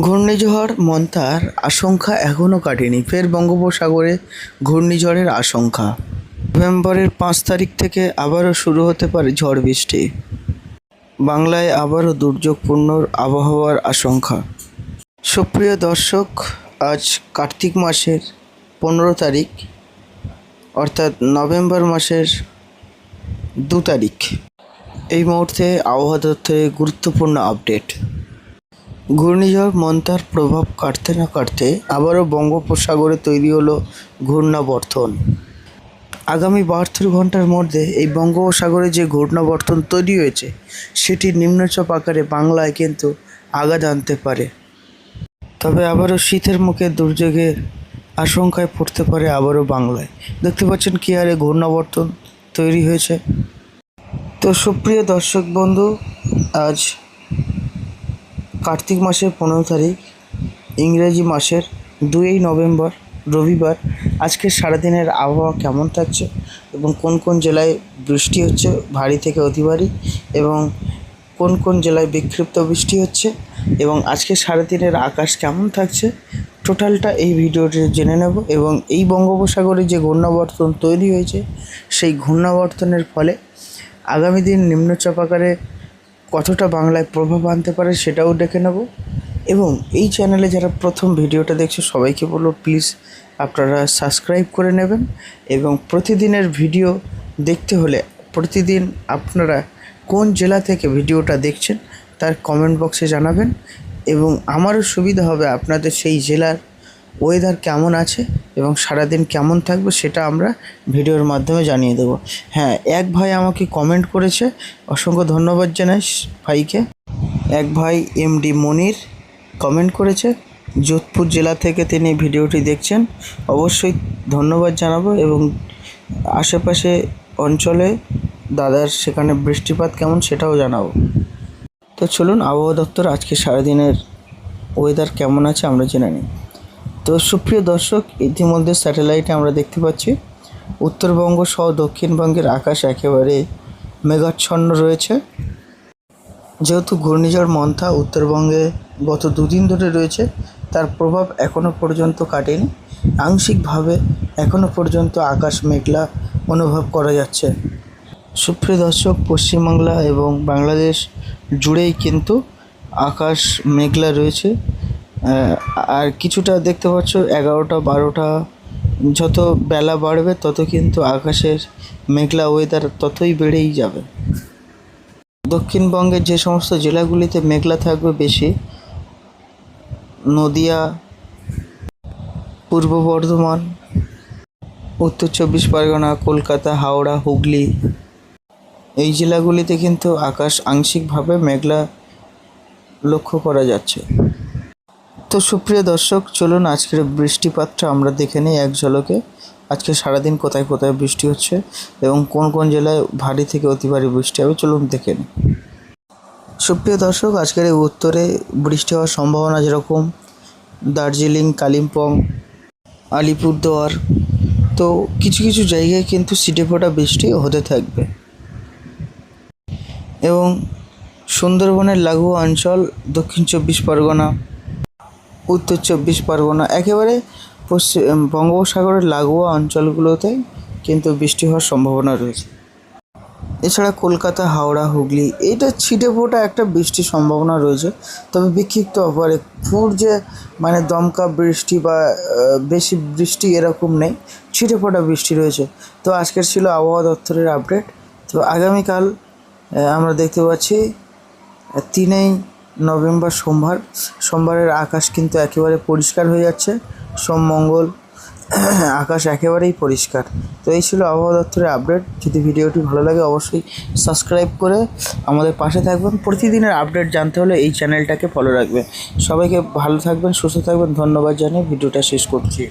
ঘূর্ণিঝড় মন্থার আশঙ্কা এখনও কাটেনি। ফের বঙ্গোপসাগরে ঘূর্ণিঝড়ের আশঙ্কা। নভেম্বরের পাঁচ তারিখ থেকে আবারও শুরু হতে পারে ঝড় বৃষ্টি। বাংলায় আবারও দুর্যোগপূর্ণ আবহাওয়ার আশঙ্কা। সুপ্রিয় দর্শক, আজ কার্তিক মাসের পনেরো তারিখ, অর্থাৎ নভেম্বর মাসের দু তারিখ। এই মুহূর্তে আবহাওয়া দপ্তরের গুরুত্বপূর্ণ আপডেট। ঘূর্ণিঝড় মন্তার প্রভাব কাটতে না কাটতে আবারও বঙ্গোপসাগরে তৈরি হলো ঘূর্ণাবর্তন। আগামী বাহাত্তর ঘণ্টার মধ্যে এই বঙ্গোপসাগরে যে ঘূর্ণাবর্তন তৈরি হয়েছে, সেটি নিম্নচাপ আকারে বাংলায় কিন্তু আঘাত আনতে পারে। তবে আবারও শীতের মুখে দুর্যোগের আশঙ্কায় পড়তে পারে আবারও বাংলায়। দেখতে পাচ্ছেন কী হারে ঘূর্ণাবর্তন তৈরি হয়েছে। তো সুপ্রিয় দর্শক বন্ধু, আজ কার্তিক মাসের পনেরো তারিখ, ইংরেজি মাসের দুই নভেম্বর, রবিবার। আজকে সারাদিনের আবহাওয়া কেমন থাকছে এবং কোন কোন জেলায় বৃষ্টি হচ্ছে, ভারী থেকে অতি ভারী এবং কোন কোন জেলায় বিক্ষিপ্ত বৃষ্টি হচ্ছে এবং আজকে সারাদিনের আকাশ কেমন থাকছে, টোটালটা এই ভিডিওটি জেনে নেব এবং এই বঙ্গোপসাগরে যে ঘূর্ণাবর্তন তৈরি হয়েছে, সেই ঘূর্ণাবর্তনের ফলে আগামী দিন নিম্নচাপ আকারে কতটা বাংলায় প্রভাব আনতে পারে সেটাও দেখে নেব। এবং এই চ্যানেলে যারা প্রথম ভিডিওটা দেখছে, সবাইকে বলব প্লিজ আপনারা সাবস্ক্রাইব করে নেবেন এবং প্রতিদিনের ভিডিও দেখতে হলে প্রতিদিন আপনারা কোন জেলা থেকে ভিডিওটা দেখছেন তার কমেন্ট বক্সে জানাবেন এবং আমারও সুবিধা হবে আপনাদের সেই জেলার ওয়েদার কেমন আছে এবং সারাদিন কেমন থাকবে সেটা আমরা ভিডিওর মাধ্যমে জানিয়ে দেবো। হ্যাঁ এক ভাই আমাকে কমেন্ট করেছে, অসংখ্য ধন্যবাদ জানাই ভাইকে। এক ভাই এমডি মনির কমেন্ট করেছে, যোধপুর জেলা থেকে তিনি ভিডিওটি দেখছেন, অবশ্যই ধন্যবাদ জানাব এবং আশেপাশে অঞ্চলে দাদার সেখানে বৃষ্টিপাত কেমন সেটাও জানাব। তো চলুন আবহাওয়া দপ্তর আজকে সারাদিনের ওয়েদার কেমন আছে আমরা জেনে নিই। তো সুপ্রিয় দর্শক, ইতিমধ্যে স্যাটেলাইটে আমরা দেখতে পাচ্ছি, উত্তরবঙ্গ সহ দক্ষিণবঙ্গের আকাশ একেবারে মেঘাচ্ছন্ন রয়েছে। যেহেতু ঘূর্ণিঝড় মন্থা উত্তরবঙ্গে গত দুদিন ধরে রয়েছে, তার প্রভাব এখনও পর্যন্ত কাটেনি। আংশিকভাবে এখনও পর্যন্ত আকাশ মেঘলা অনুভব করা যাচ্ছে। সুপ্রিয় দর্শক, পশ্চিমবাংলা এবং বাংলাদেশ জুড়েই কিন্তু আকাশ মেঘলা রয়েছে। আর কিছুটা দেখতে পাচ্ছ, এগারোটা, বারোটা, যত বেলা বাড়বে তত কিন্তু আকাশের মেঘলা ওয়েদার ততই বেড়েই যাবে। দক্ষিণবঙ্গের যে সমস্ত জেলাগুলিতে মেঘলা থাকবে বেশি, নদিয়া, পূর্ব বর্ধমান, উত্তর চব্বিশ পরগনা, কলকাতা, হাওড়া, হুগলি, এই জেলাগুলিতে কিন্তু আকাশ আংশিকভাবে মেঘলা লক্ষ্য করা যাচ্ছে। তো সুপ্রিয় দর্শক, চলুন আজকের বৃষ্টিপাতটা আমরা দেখে নিই এক ঝলকে। আজকে সারাদিন কোথায় কোথায় বৃষ্টি হচ্ছে এবং কোন কোন জেলায় ভারী থেকে অতি ভারী বৃষ্টি হবে, চলুন দেখে নিই। সুপ্রিয় দর্শক, আজকের এই উত্তরে বৃষ্টি হওয়ার সম্ভাবনা যেরকম, দার্জিলিং, কালিম্পং, আলিপুরদুয়ার, তো কিছু কিছু জায়গায় কিন্তু সিটে ফোটা বৃষ্টি হতে থাকবে। এবং সুন্দরবনের লাগোয়া অঞ্চল, দক্ষিণ চব্বিশ পরগনা উত্তর চব্বিশ পরগনা। একেবারে পশ্চিম বঙ্গোপসাগরের লাগোয়া অঞ্চলগুলোতে কিন্তু বৃষ্টি হওয়ার সম্ভাবনা রয়েছে। এছাড়া কলকাতা, হাওড়া, হুগলি, এইটা ছিটে ফোটা একটা বৃষ্টির সম্ভাবনা রয়েছে। তবে বিক্ষিপ্ত অপারে ফুর যে মানে দমকা বৃষ্টি বা বেশি বৃষ্টি এরকম নেই, ছিটে ফোটা বৃষ্টি রয়েছে। তো আজকের ছিল আবহাওয়া দপ্তরের আপডেট। তো আগামীকাল আমরা দেখতে পাচ্ছি তিনই নভেম্বর সোমবার। সোমবারের আকাশ কিন্তু একেবারে পরিষ্কার হয়ে যাচ্ছে। সোম মঙ্গল, আকাশ একেবারেই পরিষ্কার। তো এই ছিল আবহাওয়া দপ্তরের আপডেট। যদি ভিডিওটি ভালো লাগে অবশ্যই সাবস্ক্রাইব করে আমাদের পাশে থাকবেন। প্রতিদিনের আপডেট জানতে হলে এই চ্যানেলটাকে ফলো রাখবেন। সবাইকে ভালো থাকবেন, সুস্থ থাকবেন। ধন্যবাদ জানিয়ে ভিডিওটা শেষ করছি।